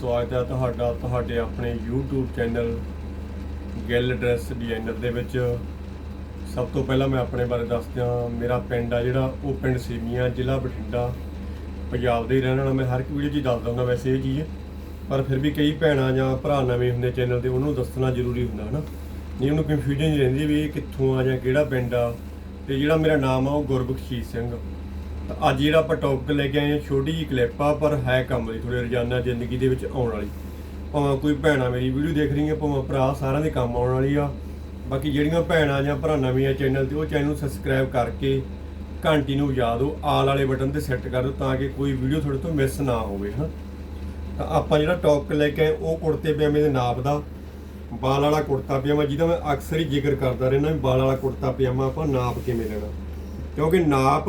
ਸਵਾਗਤ ਹੈ ਤੁਹਾਡਾ, ਤੁਹਾਡੇ ਆਪਣੇ YouTube channel Gill dress designer ਦੇ ਵਿੱਚ। ਸਭ ਤੋਂ ਪਹਿਲਾਂ ਮੈਂ ਆਪਣੇ ਬਾਰੇ ਦੱਸਦਾ ਮੇਰਾ ਪਿੰਡ ਆ ਜਿਹੜਾ, ਉਹ ਪਿੰਡ ਸੇਮੀਆਂ, ਜ਼ਿਲ੍ਹਾ ਬਠਿੰਡਾ, ਪੰਜਾਬ ਦੇ ਹੀ ਰਹਿਣ ਵਾਲਾ। ਮੈਂ ਹਰ ਇੱਕ ਵੀਡੀਓ 'ਚ ਹੀ ਦੱਸ ਦਊਂਗਾ ਵੈਸੇ ਇਹ ਚੀਜ਼। ਪਰ ਫਿਰ ਵੀ ਕਈ ਭੈਣਾਂ ਜਾਂ ਭਰਾ ਨਵੇਂ ਹੁੰਦੇ ਚੈਨਲ ਤੇ, ਉਹਨੂੰ ਦੱਸਣਾ ਜ਼ਰੂਰੀ ਹੁੰਦਾ, ਹਨਾ? ਨਹੀਂ, ਉਹਨੂੰ ਕਨਫਿਊਜ਼ਨ ਹੀ ਰਹਿੰਦੀ ਵੀ ਇਹ ਕਿੱਥੋਂ ਆ ਜਾਂ ਕਿਹੜਾ ਪਿੰਡ ਆ। ਤੇ ਜਿਹੜਾ ਮੇਰਾ ਨਾਮ ਆ, ਉਹ ਗੁਰਬਖਸ਼ੀਸ਼ ਸਿੰਘ। ਅੱਜ ਜਿਹੜਾ ਆਪਾਂ ਟੌਪਿਕ ਲੈ ਕੇ ਆਏ ਹਾਂ, ਛੋਟੀ ਜਿਹੀ ਕਲਿੱਪ ਆ, ਪਰ ਹੈ ਕੰਮ ਦੀ ਥੋੜੇ ਰੋਜ਼ਾਨਾ ਜ਼ਿੰਦਗੀ ਦੇ ਵਿੱਚ ਆਉਣ ਵਾਲੀ। ਭਾਵੇਂ ਕੋਈ ਭੈਣਾ ਮੇਰੀ ਵੀਡੀਓ ਦੇਖ ਰਹੀਆਂ, ਭਾਵੇਂ ਭਰਾ ਸਾਰਿਆਂ ਦੇ ਕੰਮ ਆਉਣ ਵਾਲੀ ਆ। ਬਾਕੀ ਜਿਹੜੀਆਂ ਭੈਣਾਂ ਜਾਂ ਭਰਾ ਨਵੇਂ ਆ ਚੈਨਲ ਤੇ, ਉਹ ਚੈਨਲ ਨੂੰ ਸਬਸਕ੍ਰਾਈਬ ਕਰਕੇ ਘੰਟੀ ਨੂੰ ਵਜਾ ਦਿਓ ਆਲ ਵਾਲੇ ਬਟਨ ਤੇ ਸੈੱਟ ਕਰ ਦਿਓ, ਤਾਂ ਕਿ ਕੋਈ ਵੀਡੀਓ ਤੁਹਾਡੇ ਤੋਂ ਮਿਸ ਨਾ ਹੋਵੇ ਹਾਂ ਤਾਂ ਆਪਾਂ ਜਿਹੜਾ ਟੌਪਿਕ ਲੈ ਕੇ ਆਏ, ਉਹ ਕੁੜਤੇ ਪਜਾਮੇ ਦੇ ਨਾਪ ਦਾ, ਬਾਲ ਵਾਲਾ ਕੁੜਤਾ ਪਜਾਮਾ, ਜਿਹਦਾ ਮੈਂ ਅਕਸਰ ਹੀ ਜ਼ਿਕਰ ਕਰਦਾ ਰਹਿੰਦਾ ਵੀ ਬਾਲ ਵਾਲਾ ਕੁੜਤਾ ਪਜਾਮਾ ਆਪਾਂ ਨਾਪ ਕਿਵੇਂ ਲੈਣਾ। ਕਿਉਂਕਿ ਨਾਪ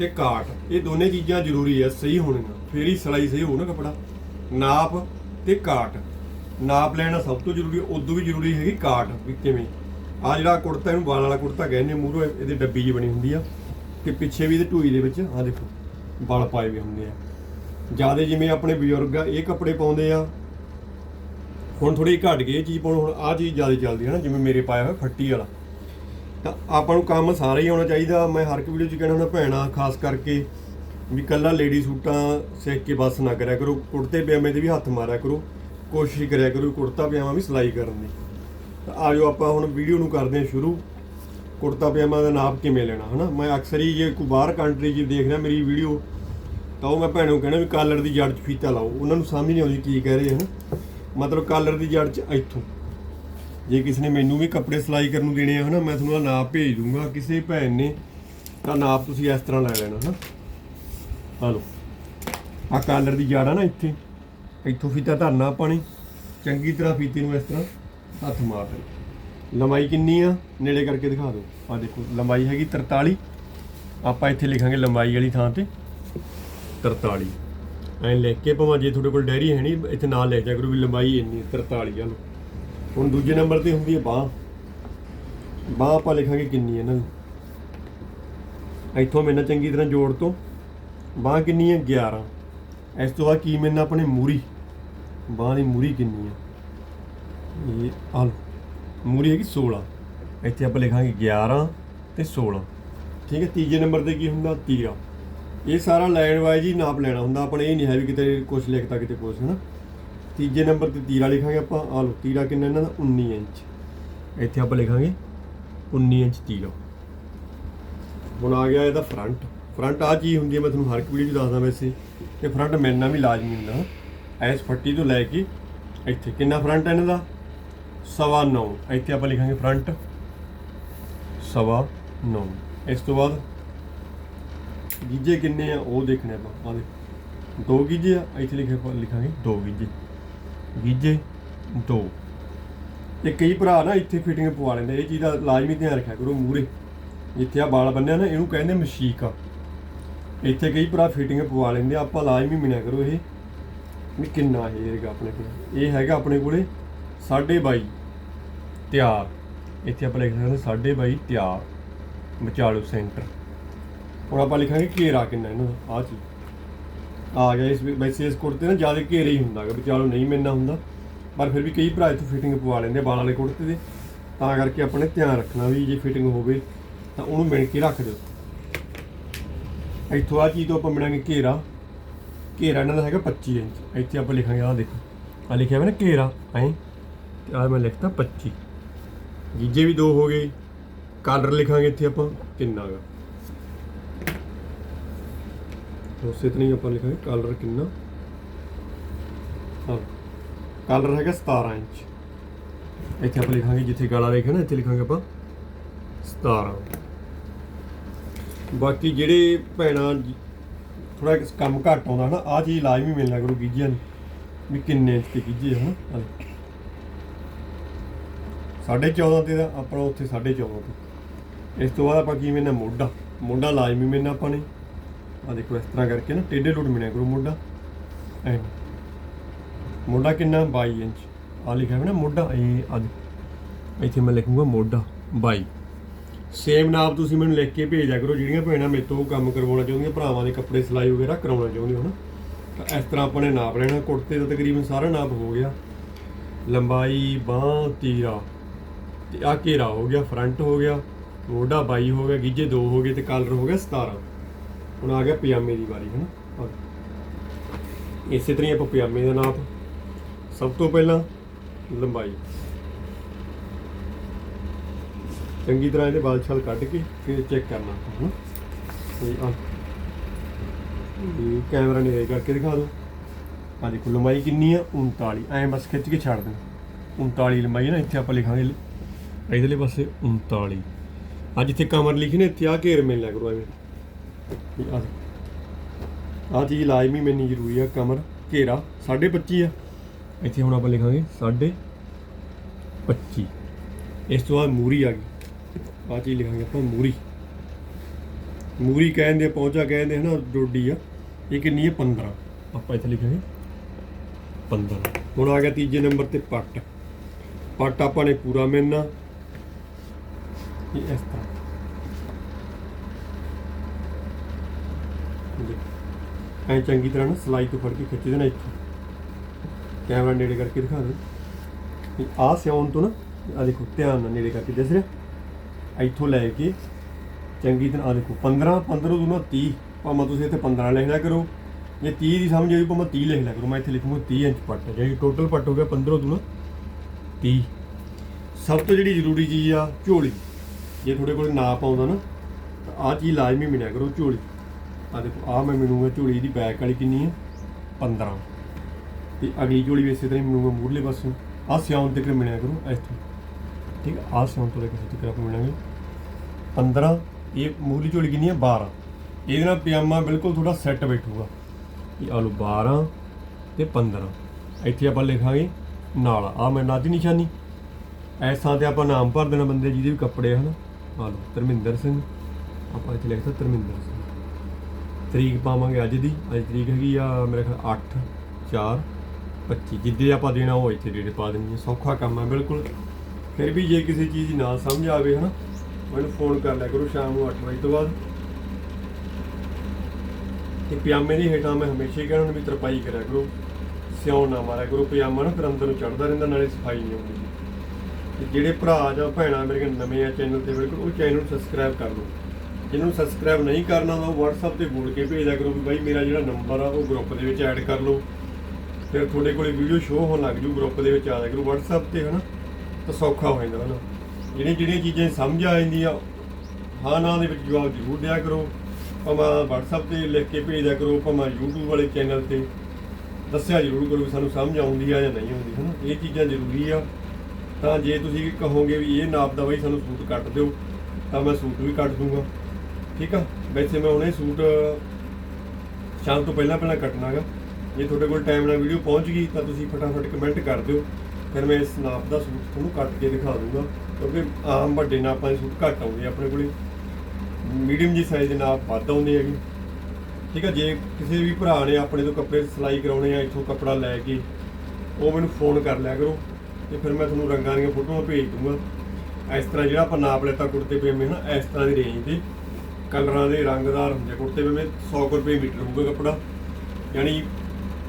ਤੇ ਕਾਟ। ਇਹ ਦੋਨੇ ਚੀਜ਼ਾਂ ਜ਼ਰੂਰੀ ਆ, ਸਹੀ ਹੋਣੀਆਂ ਫੇਰ ਹੀ ਸਿਲਾਈ ਸਹੀ ਹੋਊ ਨਾ ਕਪੜਾ। ਨਾਪ ਤੇ ਕਾਟ। ਨਾਪ ਲੈਣਾ ਸਭ ਤੋਂ ਜ਼ਰੂਰੀ, ਉਦੋਂ ਵੀ ਜ਼ਰੂਰੀ ਹੈਗੀ ਕਾਟ, ਵੀ ਕਿਵੇਂ। ਆ ਜਿਹੜਾ ਕੁੜਤਾ, ਇਹਨੂੰ ਬਾਲ ਵਾਲਾ ਕੁੜਤਾ ਕਹਿੰਦੇ ਮੂਹਰੋਂ ਇਹਦੇ ਡੱਬੀ ਜੀ ਬਣੀ ਹੁੰਦੀ ਆ। ਤੇ ਪਿੱਛੇ ਵੀ ਇਹਦੇ ਢੂਈ ਦੇ ਵਿੱਚ ਆ ਦੇਖੋ ਬਲ ਪਾਏ ਵੀ ਹੁੰਦੇ ਆ। ਜ਼ਿਆਦਾ ਜਿਵੇਂ ਆਪਣੇ ਬਜ਼ੁਰਗ ਆ, ਇਹ ਕੱਪੜੇ ਪਾਉਂਦੇ ਆ। ਹੁਣ ਥੋੜੀ ਘਟ ਗਈ ਇਹ ਚੀਜ਼ ਪਾਉਣ, ਹੁਣ ਆ ਚੀਜ਼ ਜ਼ਿਆਦਾ ਚੱਲਦੀ ਹੈ ਨਾ, ਜਿਵੇਂ ਮੇਰੇ ਪਾਇਆ ਹੋਇਆ ਫੱਟੀ ਵਾਲਾ। ਤਾਂ ਆਪਾਂ ਨੂੰ ਕੰਮ ਸਾਰਾ ਹੀ ਆਉਣਾ ਚਾਹੀਦਾ। ਮੈਂ ਹਰ ਇੱਕ ਵੀਡੀਓ 'ਚ ਕਹਿਣਾ ਹੁੰਦਾ, ਭੈਣਾ, ਖਾਸ ਕਰਕੇ ਵੀ ਕੱਲਾ ਲੇਡੀ ਸੂਟਾਂ ਸਿੱਖ ਕੇ ਬਸ ਨਾ ਕਰਿਆ ਕਰੋ। ਕੁੜਤੇ, ਪਜਾਮੇ ਤੇ ਵੀ ਹੱਥ ਮਾਰਿਆ ਕਰੋ। ਕੋਸ਼ਿਸ਼ ਕਰਿਆ ਕਰੋ ਕੁੜਤਾ, ਪਜਾਮਾ ਵੀ ਸਿਲਾਈ ਕਰਨ ਦੀ। ਤਾਂ ਆਜੋ ਆਪਾਂ ਹੁਣ ਵੀਡੀਓ ਨੂੰ ਕਰਦੇ ਹਾਂ ਸ਼ੁਰੂ। ਕੁੜਤਾ, ਪਜਾਮਾ ਦਾ ਨਾਪ ਕਿਵੇਂ ਲੈਣਾ, ਹਨਾ? ਮੈਂ ਅਕਸਰ ਹੀ ਜੇ ਕੋਈ ਬਾਹਰ ਕੰਟਰੀ 'ਚ ਦੇਖ ਰਿਹਾ ਮੇਰੀ ਵੀਡੀਓ ਤਾਂ ਉਹ ਮੈਂ ਭੈਣਾਂ ਨੂੰ ਕਹਿਣਾ ਵੀ ਕਾਲਰ ਦੀ ਜੜ 'ਚ ਫੀਤਾ ਲਾਓ। ਉਹਨਾਂ ਨੂੰ ਸਮਝ ਨਹੀਂ ਆਉਂਦੀ ਕੀ ਕਹਿ ਰਹੇ ਹਨ। ਮਤਲਬ ਕਾਲਰ ਦੀ ਜੜ 'ਚ ਇੱਥੋਂ। ਜੇ ਕਿਸੇ ਨੇ ਮੈਨੂੰ ਵੀ ਕੱਪੜੇ ਸਿਲਾਈ ਕਰਨ ਨੂੰ ਦੇਣੇ ਆ ਹਨਾ, ਮੈਂ ਤੁਹਾਨੂੰ ਨਾਪ ਭੇਜ ਦੂੰਗਾ। ਕਿਸੇ ਭੈਣ ਨੇ ਤਾਂ ਨਾਪ ਤੁਸੀਂ ਇਸ ਤਰ੍ਹਾਂ ਲੈ ਲੈਣਾ ਹਨਾ। ਆ ਲਓ। ਆ ਕਾਲਰ ਦੀ ਜੜ ਆ ਨਾ ਇੱਥੇ। ਇੱਥੋਂ ਫੀਤਾ ਧਰਨਾ ਆਪਾਂ ਨੇ। ਚੰਗੀ ਤਰ੍ਹਾਂ ਫੀਤੇ ਨੂੰ ਇਸ ਤਰ੍ਹਾਂ ਹੱਥ ਮਾਰ ਦੇ ਲੰਬਾਈ ਕਿੰਨੀ ਆ? ਨੇੜੇ ਕਰਕੇ ਦਿਖਾ ਦਿਓ। ਆ ਦੇਖੋ, ਲੰਬਾਈ ਹੈਗੀ 43 ਆਪਾਂ ਇੱਥੇ ਲਿਖਾਂਗੇ ਲੰਬਾਈ ਵਾਲੀ ਥਾਂ ਤੇ। 43 ਐਂ ਲਿਖ ਕੇ ਭਾਵੇਂ ਜੇ ਤੁਹਾਡੇ ਕੋਲ ਡੈਰੀ ਹੈ ਨਹੀਂ, ਇੱਥੇ ਨਾਲ ਲਿਖ ਜਾ ਕਰੋ ਵੀ ਲੰਬਾਈ ਇੰਨੀ 43 ਆ ਲਓ। ਹੁਣ ਦੂਜੇ ਨੰਬਰ ਤੇ ਹੁੰਦੀ ਹੈ ਬਾਹ। ਬਾਹ ਆਪਾਂ ਲਿਖਾਂਗੇ ਕਿੰਨੀ ਹੈ ਇਹਨਾਂ ਦੀ ਇੱਥੋਂ ਮੈਨਾਂ ਚੰਗੀ ਤਰ੍ਹਾਂ ਜੋੜ ਤੋਂ। ਬਾਹ ਕਿੰਨੀ ਹੈ? 11 ਇਸ ਤੋਂ ਬਾਅਦ ਕੀ ਮੈਨਾਂ ਆਪਣੇ ਮੂਰੀ। ਬਾਹ ਦੀ ਮੂਰੀ ਕਿੰਨੀ ਹੈ? ਇਹ ਆ ਮੂਰੀ ਹੈਗੀ 16 ਇੱਥੇ ਆਪਾਂ ਲਿਖਾਂਗੇ 11 ਤੇ 16 ਠੀਕ ਹੈ, ਤੀਜੇ ਨੰਬਰ ਤੇ ਕੀ ਹੁੰਦਾ? ਤੀਰਾ। ਇਹ ਸਾਰਾ ਲਾਈਨ ਵਾਈਜ਼ ਹੀ ਨਾਪ ਲੈਣਾ ਹੁੰਦਾ। ਆਪਣੇ ਇਹ ਨਹੀਂ ਹੈ ਵੀ ਕਿਤੇ ਕੁਝ ਲਿਖਤਾ, ਕਿਤੇ ਕੁਝ ਹੈ ਨਾ ਤੀਜੇ ਨੰਬਰ ਤੇ ਤੀਰਾ ਲਿਖਾਂਗੇ ਆਪਾਂ। ਆ ਲਓ, ਤੀਰਾ ਕਿੰਨਾ ਇਹਨਾਂ ਦਾ? 19 ਇੰਚ। ਇੱਥੇ ਆਪਾਂ ਲਿਖਾਂਗੇ 19 ਇੰਚ ਤੀਰਾ। ਹੁਣ ਆ ਗਿਆ ਇਹਦਾ ਫਰੰਟ ਫਰੰਟ ਆ ਚੀਜ਼ ਹੁੰਦੀ ਹੈ, ਮੈਂ ਤੁਹਾਨੂੰ ਹਰ ਇੱਕ ਵੀਡੀਓ 'ਚ ਦੱਸਦਾ ਵੈਸੇ। ਕਿ ਫਰੰਟ ਮੈਨਾਂ ਵੀ ਲਾਜ਼ਮੀ ਹੁੰਦਾ। ਐਸ ਫੱਟੀ ਤੋਂ ਲੈ ਕੇ ਇੱਥੇ ਕਿੰਨਾ ਫਰੰਟ ਹੈ ਇਹਨਾਂ ਦਾ? ਸਵਾ 9 ਇੱਥੇ ਆਪਾਂ ਲਿਖਾਂਗੇ ਫਰੰਟ ਸਵਾ 9 ਇਸ ਤੋਂ ਬਾਅਦ ਗੀਜੇ ਕਿੰਨੇ ਆ? ਉਹ ਦੇਖਣੇ ਆਪਾਂ। ਆ ਦੇ ਦੋ ਗੀਜੇ ਆ। ਇੱਥੇ ਲਿਖੇ ਲਿਖਾਂਗੇ ਦੋ ਗੀਜੇ। ਗੀਜੇ, ਦੋ। ਤੇ ਕਈ ਭਰਾ ਨਾ ਇੱਥੇ ਫਿਟਿੰਗ ਪਵਾ ਲੈਂਦੇ, ਇਹ ਚੀਜ਼ ਦਾ ਲਾਜ਼ਮੀ ਧਿਆਨ ਰੱਖਿਆ ਕਰੋ ਮੂਰੇ ਜਿੱਥੇ ਆ ਬਾਲ ਬੰਨਿਆ ਨਾ, ਇਹਨੂੰ ਕਹਿੰਦੇ ਮਸ਼ੀਕ ਆ। ਇੱਥੇ ਕਈ ਭਰਾ ਫਿਟਿੰਗ ਪਵਾ ਲੈਂਦੇ, ਆਪਾਂ ਲਾਜ਼ਮੀ ਮਿਲਿਆ ਕਰੋ ਇਹ। ਵੀ ਕਿੰਨਾ ਹੈਗਾ ਆਪਣੇ ਕੋਲ। ਇਹ ਹੈਗਾ ਆਪਣੇ ਕੋਲੇ 22.5 ਤਿਆਰ। ਇੱਥੇ ਆਪਾਂ ਲਿਖ ਸਕਦੇ ਹਾਂ 22.5 ਤਿਆਰ। ਵਿਚਾਲੂ ਸੈਂਟਰ। ਹੁਣ ਆਪਾਂ ਲਿਖਾਂਗੇ ਘੇਰਾ ਕਿੰਨਾ ਇਹਨਾਂ ਦਾ ਆ ਚੀਜ਼। ਆ ਗਿਆ ਇਸ ਵੈਸੇ ਇਸ ਕੁੜਤੇ ਨਾ ਜ਼ਿਆਦਾ ਘੇਰੇ ਹੀ ਹੁੰਦਾ ਵੀ ਵਿਚਾਲੂ ਨਹੀਂ ਮਿਲਣਾ ਹੁੰਦਾ। ਪਰ ਫਿਰ ਵੀ ਕਈ ਭਰਾ ਇੱਥੋਂ ਫਿਟਿੰਗ ਪਵਾ ਲੈਂਦੇ ਆ ਵਾਲੇ ਕੁੜਤੇ ਦੇ। ਤਾਂ ਕਰਕੇ ਆਪਣੇ ਧਿਆਨ ਰੱਖਣਾ ਵੀ ਜੇ ਫਿਟਿੰਗ ਹੋਵੇ ਤਾਂ ਉਹਨੂੰ ਮਿਣ ਕੇ ਰੱਖ ਦਿਓ। ਇੱਥੋਂ ਆ ਚੀਜ਼ ਤੋਂ ਆਪਾਂ ਮਿਣਾਂਗੇ ਘੇਰਾ। ਘੇਰਾ ਇਹਨਾਂ ਦਾ ਹੈਗਾ 25 ਇੰਚ। ਇੱਥੇ ਆਪਾਂ ਲਿਖਾਂਗੇ, ਆਹ ਦੇਖੋ। ਆ ਲਿਖਿਆ ਹੋਇਆ ਨਾ ਘੇਰਾ, ਐਂ। ਤੇ ਆ ਮੈਂ ਲਿਖਤਾ 25 ਜੀਜੇ ਵੀ ਦੋ ਹੋ ਗਏ। ਕਲਰ ਲਿਖਾਂਗੇ ਇੱਥੇ ਆਪਾਂ ਕਿੰਨਾ ਉਸੇ ਤਰ੍ਹਾਂ ਹੀ ਆਪਾਂ ਲਿਖਾਂਗੇ ਕਲਰ ਕਿੰਨਾ? ਹਾਂ ਕਲਰ ਹੈਗਾ 17 ਇੰਚ। ਇੱਥੇ ਆਪਾਂ ਲਿਖਾਂਗੇ, ਜਿੱਥੇ ਗਾਲਾ ਦੇਖਿਆ ਨਾ, ਇੱਥੇ ਲਿਖਾਂਗੇ ਆਪਾਂ 17 ਬਾਕੀ ਜਿਹੜੇ ਭੈਣਾਂ ਥੋੜਾ ਕੰਮ ਘੱਟ ਆਉਂਦਾ ਨਾ ਆ ਚੀਜ਼ ਲਾਜ਼ਮੀ ਮਿਲਣਾ ਕਰੂ ਗੀਜਿਆਂ ਨੂੰ, ਵੀ ਕਿੰਨੇ ਇੰਚ ਤੇ ਗੀਜੇ ਹਨ? ਸਾਢੇ 14 ਤੇ ਦਾ ਆਪਾਂ ਉੱਥੇ ਸਾਢੇ 14 ਤੇ। ਇਸ ਤੋਂ ਬਾਅਦ ਆਪਾਂ ਕੀ ਮੈਨਾਂ ਮੋਢਾ। ਮੋਢਾ ਲਾਜ਼ਮੀ ਮੈਨਾਂ ਆਪਾਂ ਨੇ। ਆ ਦੇਖੋ ਇਸ ਤਰ੍ਹਾਂ ਕਰਕੇ ਨਾ ਟੇਢੇ ਲੋਟ ਮਿਣਿਆ ਕਰੋ ਮੋਢਾ। ਐਂ। ਮੋਢਾ ਕਿੰਨਾ? 22 ਇੰਚ। ਆ ਲਿਖਿਆ ਹੋਇਆ ਨਾ ਮੋਢਾ, ਇਹ ਅੱਜ। ਇੱਥੇ ਮੈਂ ਲਿਖੂੰਗਾ ਮੋਢਾ 22 ਸੇਮ ਨਾਪ ਤੁਸੀਂ ਮੈਨੂੰ ਲਿਖ ਕੇ ਭੇਜਿਆ ਕਰੋ, ਜਿਹੜੀਆਂ ਭੈਣਾਂ ਮੇਰੇ ਤੋਂ ਕੰਮ ਕਰਵਾਉਣਾ ਚਾਹੁੰਦੀਆਂ, ਭਰਾਵਾਂ ਦੇ ਕੱਪੜੇ ਸਿਲਾਈ ਵਗੈਰਾ ਕਰਾਉਣਾ ਚਾਹੁੰਦੇ ਹੋ ਨਾ। ਤਾਂ ਇਸ ਤਰ੍ਹਾਂ ਆਪਾਂ ਨੇ ਨਾਪ ਲੈਣਾ। ਕੁੜਤੇ ਦਾ ਤਕਰੀਬਨ ਸਾਰਾ ਨਾਪ ਹੋ ਗਿਆ। ਲੰਬਾਈ, ਬਾਹ, ਤੀਰਾ। ਤੇ ਆ ਘੇਰਾ ਹੋ ਗਿਆ, ਫਰੰਟ ਹੋ ਗਿਆ। ਮੋਢਾ 22 ਹੋ ਗਿਆ ਗੀਜੇ 2 ਹੋ ਗਏ ਤੇ ਕਲਰ ਹੋ ਗਿਆ 17 ਹੁਣ ਆ ਗਿਆ ਪਜਾਮੇ ਦੀ ਵਾਰੀ ਹੈ ਨਾ ਇਸੇ ਤਰ੍ਹਾਂ ਹੀ ਆਪਾਂ ਪਜਾਮੇ ਦਾ ਨਾਪ ਸਭ ਤੋਂ ਪਹਿਲਾਂ ਲੰਬਾਈ। ਚੰਗੀ ਤਰ੍ਹਾਂ ਇਹਦੇ ਵਾਲ ਛਾਲ ਕੱਢ ਕੇ ਫਿਰ ਚੈੱਕ ਕਰਨਾ ਆਪਾਂ, ਹਨਾ? ਤੇ ਆ। ਇਹ ਕੈਮਰਾ ਨਹੀਂ ਕਰਕੇ ਦਿਖਾ ਦਿਓ। ਆ ਦੇਖੋ, ਲੰਬਾਈ ਕਿੰਨੀ ਆ? 39 ਐਂ ਬਸ ਖਿੱਚ ਕੇ ਛੱਡ ਦੇਣਾ। 39 ਲੰਬਾਈ ਨਾ, ਇੱਥੇ ਆਪਾਂ ਲਿਖਾਂਗੇ ਇਧਰਲੇ ਪਾਸੇ 39 ਆ ਜਿੱਥੇ ਕਮਰ ਲਿਖੀ ਨੇ, ਇੱਥੇ ਆ ਘੇਰ ਮਿਲ ਲਿਆ ਕਰੋ ਐਵੇਂ। ਆ ਆ ਚੀਜ਼ ਲਾਜ਼ਮੀ ਮੈਨੀ ਜ਼ਰੂਰੀ ਆ, ਕਮਰ, ਘੇਰਾ 25 ਆ। ਇੱਥੇ ਹੁਣ ਆਪਾਂ ਲਿਖਾਂਗੇ 25 ਇਸ ਤੋਂ ਬਾਅਦ ਮੂਰੀ ਆ ਗਈ। ਆ ਚੀਜ਼ ਲਿਖਾਂਗੇ ਆਪਾਂ ਮੂਰੀ। ਮੂਰੀ ਕਹਿੰਦੇ ਪਹੁੰਚਾ ਕਹਿੰਦੇ ਹਨਾ ਡੋਡੀ ਆ। ਇਹ ਕਿੰਨੀ ਹੈ 15 ਆਪਾਂ ਇੱਥੇ ਲਿਖਾਂਗੇ 15 ਹੁਣ ਆ ਗਿਆ ਤੀਜੇ ਨੰਬਰ ਤੇ ਪੱਟ। ਪੱਟ ਆਪਾਂ ਨੇ ਪੂਰਾ ਮਿਲਣਾ। ਇਹ ਇਸ ਤਰ੍ਹਾਂ ਦੇਖੋ। ਐਂ ਚੰਗੀ ਤਰ੍ਹਾਂ ਨਾ ਸਲਾਈ ਤੋਂ ਫੜ ਕੇ ਖਿੱਚ ਦੇਣਾ ਇੱਥੋਂ। ਕੈਮਰਾ ਨੇੜੇ ਕਰਕੇ ਦਿਖਾ ਦੇ। ਆਹ ਸਿਉਣ ਤੋਂ ਨਾ ਆ ਦੇਖੋ, ਧਿਆਨ ਨਾਲ ਨੇੜੇ ਕਰਕੇ ਦਿਸ ਰਿਹਾ। ਇੱਥੋਂ ਲੈ ਕੇ ਚੰਗੀ ਤਰ੍ਹਾਂ ਆ ਦੇਖੋ 15 15 ਦੂਣਾ 30 ਭਾਵੇਂ ਤੁਸੀਂ ਇੱਥੇ 15 ਲਿਆ ਕਰੋ। ਜੇ 30 ਦੀ ਸਮਝ ਆਈ, ਭਾਵੇਂ 30 ਲਿਖ ਲਿਆ ਕਰੋ। ਮੈਂ ਇੱਥੇ ਲਿਖੂੰਗਾ 30 ਇੰਚ ਪੱਟ ਜਿਹੜੀ ਟੋਟਲ ਪੱਟ ਹੋ ਗਿਆ 15 ਦੂਣਾ 30 ਸਭ ਤੋਂ ਜਿਹੜੀ ਜ਼ਰੂਰੀ ਚੀਜ਼ ਆ, ਝੋਲੀ। ਜੇ ਤੁਹਾਡੇ ਕੋਲ ਨਾਪ ਆਉਂਦਾ ਨਾ, ਤਾਂ ਆਹ ਚੀਜ਼ ਲਾਜ਼ਮੀ ਮਿਲਿਆ ਕਰੋ, ਝੋਲੀ। ਆ ਦੇਖੋ, ਆਹ ਮੈਂ ਮਿਲੂੰਗਾ ਝੋਲੀ ਦੀ ਬੈਕ ਵਾਲੀ ਕਿੰਨੀ ਹੈ 15 ਤੇ ਅਗਲੀ ਝੋਲੀ ਵੀ ਇਸੇ ਤਰ੍ਹਾਂ ਹੀ ਮਿਲੂੰਗਾ ਮੂਰਲੇ ਪਾਸੋਂ। ਆਹ ਸਿਆਉਣ ਤੱਕ ਮਿਲਿਆ ਕਰੋ, ਇੱਥੇ। ਠੀਕ ਹੈ ਆਹ ਸਿਆਉਣ ਤੋਂ ਲੈ ਕੇ ਇੱਥੇ ਤੱਕ ਆਪਾਂ ਮਿਲਾਂਗੇ। 15 ਇਹ ਮੂਰਲੀ ਝੋਲੀ ਕਿੰਨੀ ਹੈ 12 ਇਹਦੇ ਨਾਲ ਪਜਾਮਾ ਬਿਲਕੁਲ ਥੋੜਾ ਸੈੱਟ ਬੈਠੂਗਾ। ਇਹ ਆਲੂ 12 ਤੇ 15 ਇੱਥੇ ਆਪਾਂ ਲਿਖਾਂਗੇ ਨਾਲ। ਆ ਮੈਂ ਨਾਦੀ ਨਿਸ਼ਾਨੀ। ਇਸ ਥਾਂ ਤੇ ਆਪਾਂ ਨਾਮ ਭਰ ਦੇਣਾ ਬੰਦੇ ਜਿਹਦੇ ਵੀ ਕੱਪੜੇ ਹਨ? ਆ ਲਓ, ਧਰਮਿੰਦਰ ਸਿੰਘ। ਆਪਾਂ ਇੱਥੇ ਲਿਖਤਾ ਧਰਮਿੰਦਰ ਸਿੰਘ। ਤਰੀਕ ਪਾਵਾਂਗੇ ਅੱਜ ਦੀ। ਅੱਜ ਤਰੀਕ ਹੈਗੀ ਆ ਮੇਰੇ ਖਿਆਲ 8 4 25 ਜਿੱਦੇ ਆਪਾਂ ਦੇਣਾ ਉਹ ਇੱਥੇ ਡੇਟ ਪਾ ਦੇਣੀ ਹੈ। ਸੌਖਾ ਕੰਮ ਹੈ ਬਿਲਕੁਲ। ਫਿਰ ਵੀ ਜੇ ਕਿਸੇ ਚੀਜ਼ ਦੀ ਨਾ ਸਮਝ ਆਵੇ, ਹਨਾ, ਮੈਨੂੰ ਫੋਨ ਕਰ ਲਿਆ ਕਰੋ ਸ਼ਾਮ ਨੂੰ 8 ਵਜੇ ਤੋਂ ਬਾਅਦ। ਤੇ ਪਜਾਮੇ ਦੀ ਹੇਠਾਂ ਮੈਂ ਹਮੇਸ਼ਾ ਹੀ ਕਹਿਣਾ ਵੀ ਤਰਪਾਈ ਕਰਿਆ ਕਰੋ। ਸਿਉਣ ਨਾ ਮਾਰਿਆ ਕਰੋ। ਪਜਾਮਾ ਨਾ ਫਿਰ ਅੰਦਰ ਨੂੰ ਚੜਦਾ ਰਹਿੰਦਾ, ਨਾਲੇ ਸਫ਼ਾਈ ਨਹੀਂ ਹੁੰਦੀ। ਤੇ ਜਿਹੜੇ ਭਰਾ ਜਾਂ ਭੈਣਾਂ ਮੇਰੇ ਕੋਲ ਨਵੇਂ ਆ ਚੈਨਲ ਤੇ, ਬਿਲਕੁਲ ਉਹ ਚੈਨਲ ਨੂੰ ਸਬਸਕ੍ਰਾਈਬ ਕਰ ਲਓ। ਜਿਹਨੂੰ ਸਬਸਕ੍ਰਾਈਬ ਨਹੀਂ ਕਰਨਾ ਤਾਂ ਉਹ WhatsApp ਤੇ ਬੋਲ ਕੇ ਭੇਜਿਆ ਕਰੋ ਵੀ ਬਾਈ ਮੇਰਾ ਜਿਹੜਾ ਨੰਬਰ ਆ, ਉਹ ਗਰੁੱਪ ਦੇ ਵਿੱਚ ਐਡ ਕਰ ਲਓ। ਫਿਰ ਤੁਹਾਡੇ ਕੋਲੇ ਵੀਡੀਓ ਸ਼ੋਅ ਹੋਣ ਲੱਗ ਜੂ ਗਰੁੱਪ ਦੇ ਵਿੱਚ ਆ ਜਾਇਆ ਕਰੂ। WhatsApp ਤੇ ਹਨਾ, ਤਾਂ ਸੌਖਾ ਹੋ ਜਾਂਦਾ ਹਨਾ। ਜਿਹੜੀਆਂ ਜਿਹੜੀਆਂ ਚੀਜ਼ਾਂ ਸਮਝ ਆ ਜਾਂਦੀਆਂ ਹਾਂ ਨਾ ਦੇ ਵਿੱਚ ਜਵਾਬ ਜ਼ਰੂਰ ਦਿਆ ਕਰੋ। ਭਾਵੇਂ WhatsApp ਤੇ ਲਿਖ ਕੇ ਭੇਜਿਆ ਕਰੋ, ਭਾਵੇਂ YouTube ਵਾਲੇ ਚੈਨਲ ਤੇ ਦੱਸਿਆ ਜ਼ਰੂਰ ਕਰੋ ਵੀ ਸਾਨੂੰ ਸਮਝ ਆਉਂਦੀ ਆ ਜਾਂ ਨਹੀਂ ਆਉਂਦੀ ਹਨਾ। ਇਹ ਚੀਜ਼ਾਂ ਜ਼ਰੂਰੀ ਆ। ਤਾਂ ਜੇ ਤੁਸੀਂ ਕਹੋਗੇ ਵੀ ਇਹ ਨਾਪ ਦਾ ਬਈ ਸਾਨੂੰ ਸੂਟ ਕੱਟ ਦਿਓ, ਤਾਂ ਮੈਂ ਸੂਟ ਵੀ ਕੱਟ ਦੂੰਗਾ। ਠੀਕ ਆ? ਵੈਸੇ ਮੈਂ ਹੁਣੇ ਸੂਟ ਸ਼ਾਮ ਤੋਂ ਪਹਿਲਾਂ ਪਹਿਲਾਂ ਕੱਟਣਾਗਾ। ਜੇ ਤੁਹਾਡੇ ਕੋਲ ਟਾਈਮ ਨਾਲ ਵੀਡੀਓ ਪਹੁੰਚ ਗਈ, ਤਾਂ ਤੁਸੀਂ ਫਟਾਫਟ ਕਮੈਂਟ ਕਰ ਦਿਓ। ਫਿਰ ਮੈਂ ਇਸ ਨਾਪ ਦਾ ਸੂਟ ਤੁਹਾਨੂੰ ਕੱਟ ਕੇ ਦਿਖਾ ਦੂੰਗਾ। ਕਿਉਂਕਿ ਆਮ ਵੱਡੇ ਨਾਪਾਂ ਦੇ ਸੂਟ ਘੱਟ ਆਉਂਦੇ ਆ ਆਪਣੇ ਕੋਲੇ। ਮੀਡੀਅਮ ਜੀ ਸਾਈਜ਼ ਦੇ ਨਾਪ ਵੱਧ ਆਉਂਦੇ ਹੈਗੇ। ਠੀਕ ਆ? ਜੇ ਕਿਸੇ ਵੀ ਭਰਾ ਨੇ ਆਪਣੇ ਤੋਂ ਕੱਪੜੇ ਸਿਲਾਈ ਕਰਾਉਣੇ ਆ, ਇੱਥੋਂ ਕੱਪੜਾ ਲੈ ਕੇ, ਉਹ ਮੈਨੂੰ ਫੋਨ ਕਰ ਲਿਆ ਕਰੋ। ਤੇ ਫਿਰ ਮੈਂ ਤੁਹਾਨੂੰ ਰੰਗਾਂ ਦੀਆਂ ਫੋਟੋਆਂ ਭੇਜ ਦੂੰਗਾ। ਇਸ ਤਰ੍ਹਾਂ ਜਿਹੜਾ ਆਪਾਂ ਨਾਪ ਲੈਤਾ ਕੁੜਤੇ ਪਜਾਮੇ ਨਾ ਇਸ ਤਰ੍ਹਾਂ ਦੀ ਰੇਂਜ ਦੇ ਕਲਰਾਂ ਦੇ ਰੰਗਦਾਰ ਹੁੰਦੇ ਕੁੜਤੇ ਪਜਾਮੇ 100 ਕੁ ਰੁਪਏ ਮੀਟਰ ਹੋਊਗਾ ਕੱਪੜਾ। ਯਾਨੀ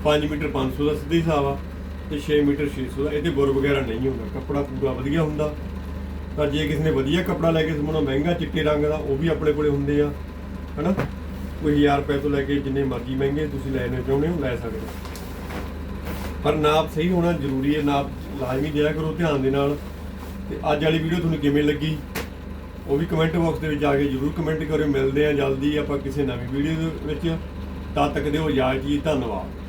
5 ਮੀਟਰ 500 ਦਾ ਸਿੱਧਾ ਹਿਸਾਬ ਆ ਤੇ 6 ਮੀਟਰ 600 ਦਾ। ਇਹਦੇ ਬੁਰ ਵਗੈਰਾ ਨਹੀਂ ਹੁੰਦਾ। ਕੱਪੜਾ ਪੂਰਾ ਵਧੀਆ ਹੁੰਦਾ। ਤਾਂ ਜੇ ਕਿਸੇ ਨੇ ਵਧੀਆ ਕੱਪੜਾ ਲੈ ਕੇ ਸਮਾਉਣਾ, ਮਹਿੰਗਾ ਚਿੱਟੇ ਰੰਗ ਦਾ, ਉਹ ਵੀ ਆਪਣੇ ਕੋਲੇ ਹੁੰਦੇ ਆ। ਹਨਾ? ਕੋਈ 1000 ਰੁਪਏ ਤੋਂ ਲੈ ਕੇ ਜਿੰਨੇ ਮਰਜ਼ੀ ਮਹਿੰਗੇ ਤੁਸੀਂ ਲੈਣੇ ਚਾਹੁੰਦੇ ਹੋ, ਲੈ ਸਕਦੇ ਹੋ। ਪਰ ਨਾਪ ਸਹੀ ਹੋਣਾ ਜ਼ਰੂਰੀ ਹੈ। ਨਾਪ ਲਾਜ਼ਮੀ ਦਿਆ ਕਰੋ ਧਿਆਨ ਦੇ ਨਾਲ। ਤੇ ਅੱਜ ਵਾਲੀ ਵੀਡੀਓ ਤੁਹਾਨੂੰ ਕਿਵੇਂ ਲੱਗੀ? ਉਹ ਵੀ ਕਮੈਂਟ ਬਾਕਸ ਦੇ ਵਿੱਚ ਆ ਕੇ ਜਰੂਰ ਕਮੈਂਟ ਕਰਿਓ, ਮਿਲਦੇ ਆ ਜਲਦੀ ਆਪਾਂ ਕਿਸੇ ਨਵੀਂ ਵੀਡੀਓ ਦੇ ਵਿੱਚ। ਤਦ ਤੱਕ ਦਿਓ ਇਜਾਜ਼ਤ ਜੀ, ਧੰਨਵਾਦ।